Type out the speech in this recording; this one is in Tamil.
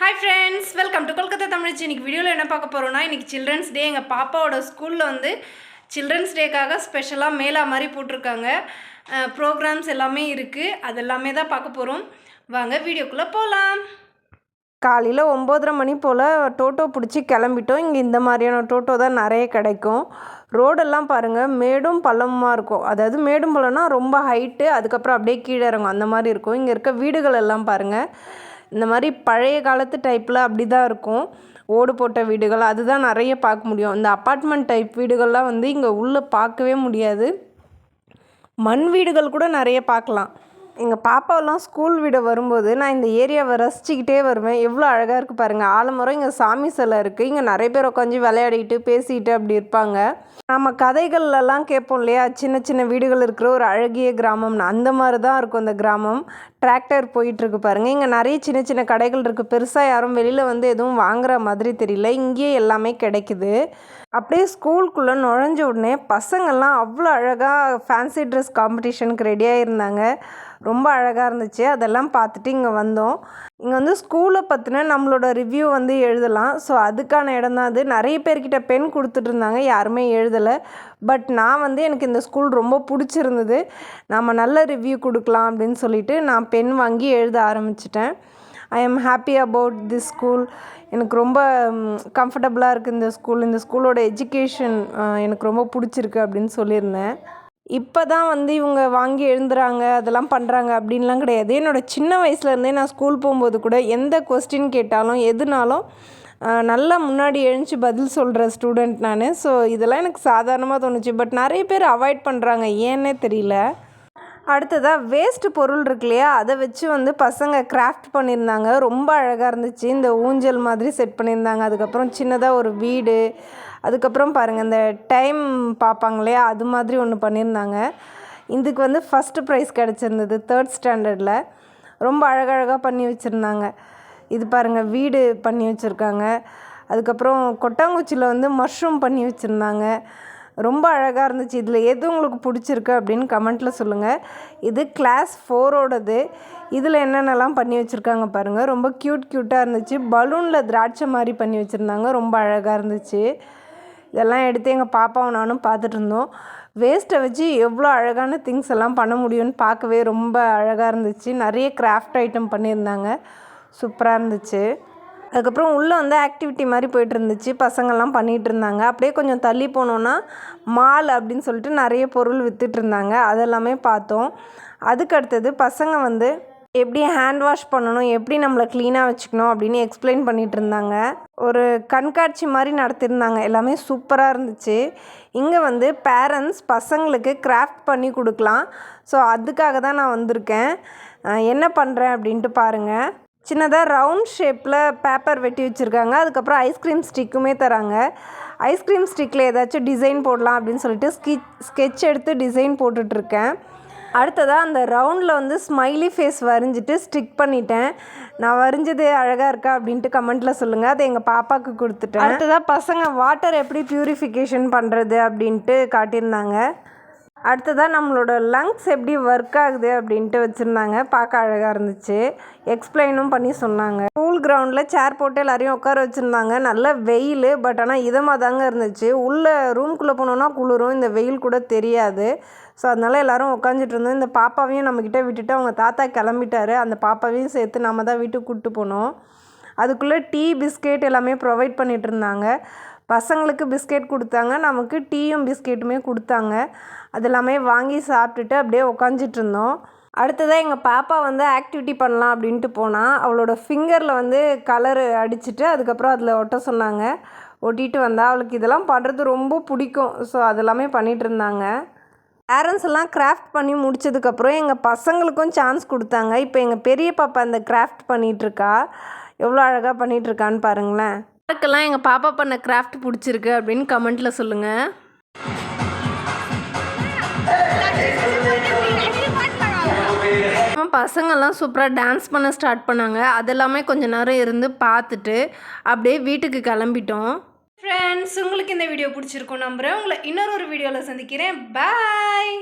Hi friends welcome to Kolkata தமிழ்ச்சி இன்னைக்கு வீடியோவில் என்ன பார்க்க போகிறோன்னா இன்றைக்கி சில்ட்ரன்ஸ் டே எங்கள் பாப்பாவோட ஸ்கூலில் வந்து சில்ட்ரன்ஸ் டேக்காக ஸ்பெஷலாக மேலா மாதிரி போட்டிருக்காங்க. ப்ரோக்ராம்ஸ் எல்லாமே இருக்குது அது எல்லாமே தான் பார்க்க போகிறோம் வாங்க வீடியோக்குள்ளே போகலாம் காலையில் ஒம்போதரை மணி போல் டோட்டோ பிடிச்சி கிளம்பிட்டோம். இங்கே இந்த மாதிரியான டோட்டோ தான் நிறைய கிடைக்கும். ரோடெல்லாம் பாருங்கள் மேடும் பள்ளமாக இருக்கும். அதாவது மேடும் பள்ளம்னா ரொம்ப ஹைட்டு அதுக்கப்புறம் அப்படியே கீழே இறங்கும். அந்த மாதிரி இருக்கும். இங்கே இருக்க வீடுகள் எல்லாம் பாருங்கள் இந்த மாதிரி பழைய காலத்து டைப்பில் அப்படி தான் இருக்கும். ஓடு போட்ட வீடுகள் அதுதான் நிறைய பார்க்க முடியும். இந்த அப்பார்ட்மெண்ட் டைப் வீடுகள்லாம் வந்து இங்கே உள்ளே பார்க்கவே முடியாது. மண் வீடுகள் கூட நிறைய பார்க்கலாம். எங்கள் பாப்பாவெல்லாம் ஸ்கூல் விட வரும்போது நான் இந்த ஏரியாவை ரசிச்சுக்கிட்டே வருவேன். எவ்வளோ அழகாக இருக்குது பாருங்கள் ஆலமரம் இங்கே சாமி சிலை இருக்குது இங்கே நிறைய பேர் உட்காந்து விளையாடிக்கிட்டு பேசிக்கிட்டு அப்படி இருப்பாங்க. நம்ம கதைகள்லாம் கேட்போம் இல்லையா? சின்ன சின்ன வீடுகள் இருக்கிற ஒரு அழகிய கிராமம்னு அந்த மாதிரி தான் இருக்கும் அந்த கிராமம். டிராக்டர் போயிட்டுருக்கு பாருங்கள் இங்கே நிறைய சின்ன சின்ன கடைகள் இருக்குது பெருசாக யாரும் வெளியில் வந்து எதுவும் வாங்குற மாதிரி தெரியல. இங்கேயே எல்லாமே கிடைக்குது. அப்படியே ஸ்கூலுக்குள்ளே நுழைஞ்ச உடனே பசங்கள்லாம் அவ்வளோ அழகாக ஃபேன்சி ட்ரெஸ் காம்படிஷனுக்கு ரெடியாக இருந்தாங்க ரொம்ப அழகாக இருந்துச்சு. அதெல்லாம் பார்த்துட்டு இங்கே வந்தோம். இங்கே வந்து ஸ்கூலை பற்றின நம்மளோட ரிவ்யூ வந்து எழுதலாம். ஸோ அதுக்கான இடம் தான் அது. நிறைய பேர்கிட்ட பென் கொடுத்துட்டு இருந்தாங்க. யாருமே எழுதலை. பட் நான் வந்து எனக்கு இந்த ஸ்கூல் ரொம்ப பிடிச்சிருந்தது. நம்ம நல்ல ரிவ்யூ கொடுக்கலாம் அப்படின்னு சொல்லிட்டு நான் பென் வாங்கி எழுத ஆரம்பிச்சிட்டேன். I am happy about this school எனக்கு ரொம்ப கம்ஃபர்டபுளாக இருக்குது இந்த ஸ்கூல் இந்த ஸ்கூலோட எஜுகேஷன் எனக்கு ரொம்ப பிடிச்சிருக்கு அப்படின்னு சொல்லியிருந்தேன். இப்போ தான் வந்து இவங்க வாங்கி எழுந்துறாங்க அதெல்லாம் பண்ணுறாங்க அப்படின்லாம் கிடையாது. என்னோடய சின்ன வயசுலேருந்தே நான் ஸ்கூல் போகும்போது கூட எந்த கொஸ்டின் கேட்டாலும் எதுனாலும் நல்லா முன்னாடி எழுந்துச்சி பதில் சொல்கிற ஸ்டூடெண்ட் நான். ஸோ இதெல்லாம் எனக்கு சாதாரணமாக தோணுச்சு. பட் நிறைய பேர் அவாய்ட் பண்ணுறாங்க ஏன்னே தெரியல. அடுத்ததாக வேஸ்ட்டு பொருள் இருக்கு இல்லையா? அதை வச்சு வந்து பசங்க கிராஃப்ட் பண்ணியிருந்தாங்க. ரொம்ப அழகாக இருந்துச்சு. இந்த ஊஞ்சல் மாதிரி செட் பண்ணியிருந்தாங்க. அதுக்கப்புறம் சின்னதாக ஒரு வீடு. அதுக்கப்புறம் பாருங்கள் இந்த டைம் பார்ப்பாங்க இல்லையா? அது மாதிரி ஒன்று பண்ணியிருந்தாங்க. இதுக்கு வந்து ஃபஸ்ட்டு ப்ரைஸ் கிடச்சிருந்தது தேர்ட் ஸ்டாண்டர்டில் ரொம்ப அழகழகாக பண்ணி வச்சுருந்தாங்க. இது பாருங்கள் வீடு பண்ணி வச்சுருக்காங்க. அதுக்கப்புறம் கொட்டாங்குச்சியில் வந்து மஷ்ரூம் பண்ணி வச்சுருந்தாங்க. ரொம்ப அழகாக இருந்துச்சு. இதில் எது உங்களுக்கு பிடிச்சிருக்கு அப்படின்னு கமெண்ட்டில் சொல்லுங்கள் இது கிளாஸ் ஃபோரோடது. இதில் என்னென்னலாம் பண்ணி வச்சுருக்காங்க பாருங்கள் ரொம்ப க்யூட் க்யூட்டாக இருந்துச்சு. பலூனில் திராட்சை மாதிரி பண்ணி வச்சுருந்தாங்க. ரொம்ப அழகாக இருந்துச்சு. இதெல்லாம் எடுத்து எங்கள் பாப்பாவும் நானும் பார்த்துட்டு இருந்தோம். வேஸ்ட்டை வச்சு எவ்வளோ அழகான திங்ஸ் எல்லாம் பண்ண முடியும்னு பார்க்கவே ரொம்ப அழகாக இருந்துச்சு. நிறைய கிராஃப்ட் ஐட்டம் பண்ணியிருந்தாங்க. சூப்பராக இருந்துச்சு. அதுக்கப்புறம் உள்ளே வந்து ஆக்டிவிட்டி மாதிரி போயிட்டு இருந்துச்சு பசங்கள்லாம் பண்ணிகிட்டு இருந்தாங்க அப்படியே கொஞ்சம் தள்ளி போனோன்னா மால் அப்படின்னு சொல்லிட்டு நிறைய பொருள் விற்றுட்டு இருந்தாங்க அதெல்லாமே பார்த்தோம். அதுக்கு அடுத்தது பசங்க வந்து எப்படி ஹேண்ட் வாஷ் பண்ணணும் எப்படி நம்மளை க்ளீனாக வச்சுக்கணும் அப்படின்னு எக்ஸ்பிளைன் பண்ணிகிட்டு இருந்தாங்க ஒரு கண்காட்சி மாதிரி நடத்தியிருந்தாங்க. எல்லாமே சூப்பராக இருந்துச்சு. இங்கே வந்து பேரண்ட்ஸ் பசங்களுக்கு கிராஃப்ட் பண்ணி கொடுக்கலாம். ஸோ அதுக்காக தான் நான் வந்திருக்கேன். என்ன பண்ணுறேன் அப்படின்ட்டு பாருங்கள் சின்னதாக ரவுண்ட் ஷேப்பில் பேப்பர் வெட்டி வச்சுருக்காங்க. அதுக்கப்புறம் ஐஸ்கிரீம் ஸ்டிக்குமே தராங்க. ஐஸ்கிரீம் ஸ்டிக்கில் ஏதாச்சும் டிசைன் போடலாம் அப்படின்னு சொல்லிட்டு ஸ்கி ஸ்கெட்ச் எடுத்து டிசைன் போட்டுட்ருக்கேன். அடுத்ததாக அந்த ரவுண்டில் வந்து ஸ்மைலி ஃபேஸ் வரைஞ்சிட்டு ஸ்டிக் பண்ணிட்டேன். நான் வரைஞ்சது அழகாக இருக்கா அப்படின்ட்டு கமெண்ட்டில் சொல்லுங்கள் அதை எங்கள் பாப்பாவுக்கு கொடுத்துட்டேன். அடுத்ததாக பசங்க வாட்டர் எப்படி ப்யூரிஃபிகேஷன் பண்ணுறது அப்படின்ட்டு காட்டியிருந்தாங்க. அடுத்ததாக நம்மளோட லங்ஸ் எப்படி ஒர்க் ஆகுது அப்படின்ட்டு வச்சுருந்தாங்க. பார்க்க அழகாக இருந்துச்சு. எக்ஸ்பிளைனும் பண்ணி சொன்னாங்க. ஸ்கூல் கிரவுண்டில் சேர் போட்டு எல்லாரையும் உட்கார வச்சுருந்தாங்க. நல்ல வெயில் பட் ஆனால் இதமாக தாங்க இருந்துச்சு. உள்ளே ரூம்குள்ளே போனோன்னா குளிரும். இந்த வெயில் கூட தெரியாது. ஸோ அதனால் எல்லோரும் உட்காந்துட்டு இருந்தோம். இந்த பாப்பாவையும் நம்மக்கிட்ட விட்டுட்டு அவங்க தாத்தா கிளம்பிட்டாரு. அந்த பாப்பாவையும் சேர்த்து நம்ம தான் வீட்டுக்கு கூப்பிட்டு போனோம். அதுக்குள்ளே டீ பிஸ்கெட் எல்லாமே ப்ரொவைட் பண்ணிகிட்டு இருந்தாங்க. பசங்களுக்கு பிஸ்கெட் கொடுத்தாங்க. நமக்கு டீயும் பிஸ்கெட்டுமே கொடுத்தாங்க. அது எல்லாமே வாங்கி சாப்பிட்டுட்டு அப்படியே உக்காஞ்சிட்டு இருந்தோம் அடுத்ததாக எங்கள் பாப்பா வந்து ஆக்டிவிட்டி பண்ணலாம் அப்படின்ட்டு போனால் அவளோட ஃபிங்கரில் வந்து கலரு அடிச்சுட்டு அதுக்கப்புறம் அதில் ஒட்ட சொன்னாங்க. ஒட்டிட்டு வந்தால் அவளுக்கு இதெல்லாம் பண்ணுறது ரொம்ப பிடிக்கும். ஸோ அதெல்லாமே பண்ணிகிட்டு இருந்தாங்க. பேரண்ட்ஸ் எல்லாம் கிராஃப்ட் பண்ணி முடிச்சதுக்கப்புறம் எங்கள் பசங்களுக்கும் சான்ஸ் கொடுத்தாங்க. இப்போ எங்கள் பெரிய பாப்பா இந்த கிராஃப்ட் பண்ணிகிட்ருக்கா எவ்வளோ அழகாக பண்ணிகிட்ருக்கான்னு பாருங்களேன். யாருக்கெல்லாம் எங்கள் பாப்பா பண்ண கிராஃப்ட் பிடிச்சிருக்கு அப்படின்னு கமெண்ட்டில் சொல்லுங்கள் பசங்கள்லாம் சூப்பராக டான்ஸ் பண்ண ஸ்டார்ட் பண்ணாங்க. அதெல்லாமே கொஞ்ச நேரம் இருந்து பார்த்துட்டு அப்படியே வீட்டுக்கு கிளம்பிட்டோம். ஃப்ரெண்ட்ஸ் உங்களுக்கு இந்த வீடியோ பிடிச்சிருக்கும் நம்புகிறேன் உங்களை இன்னொரு ஒரு வீடியோவில் சந்திக்கிறேன். பாய்